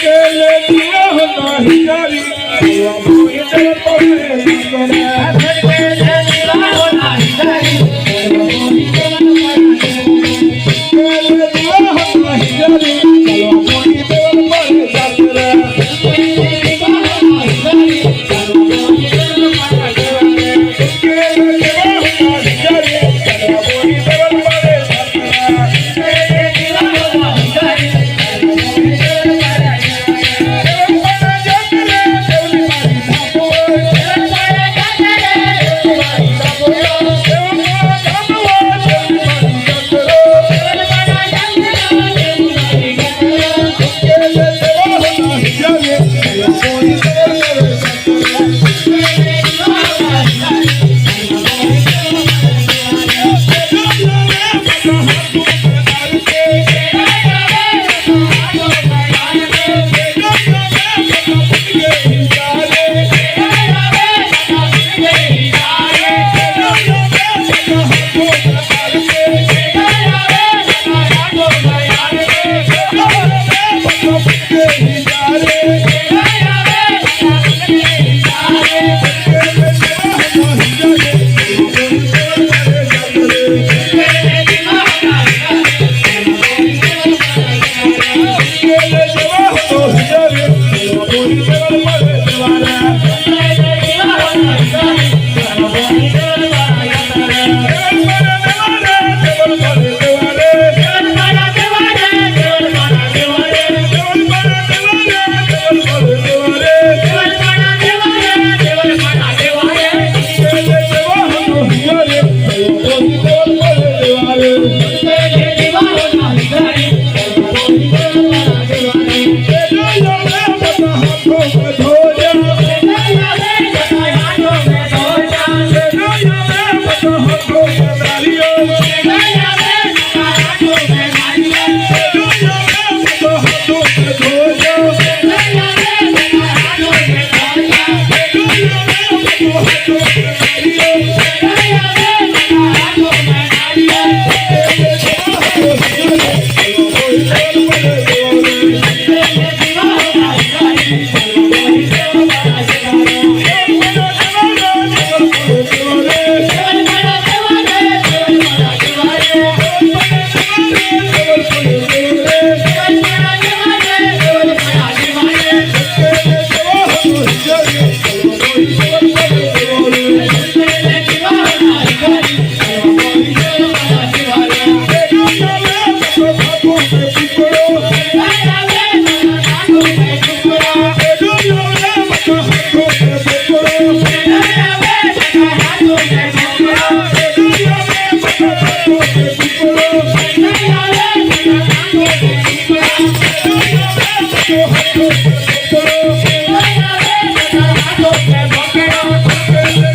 Cayley દિયો નહીં કરી બાપુ ઇધર પગે કરે Yeah. Thank you.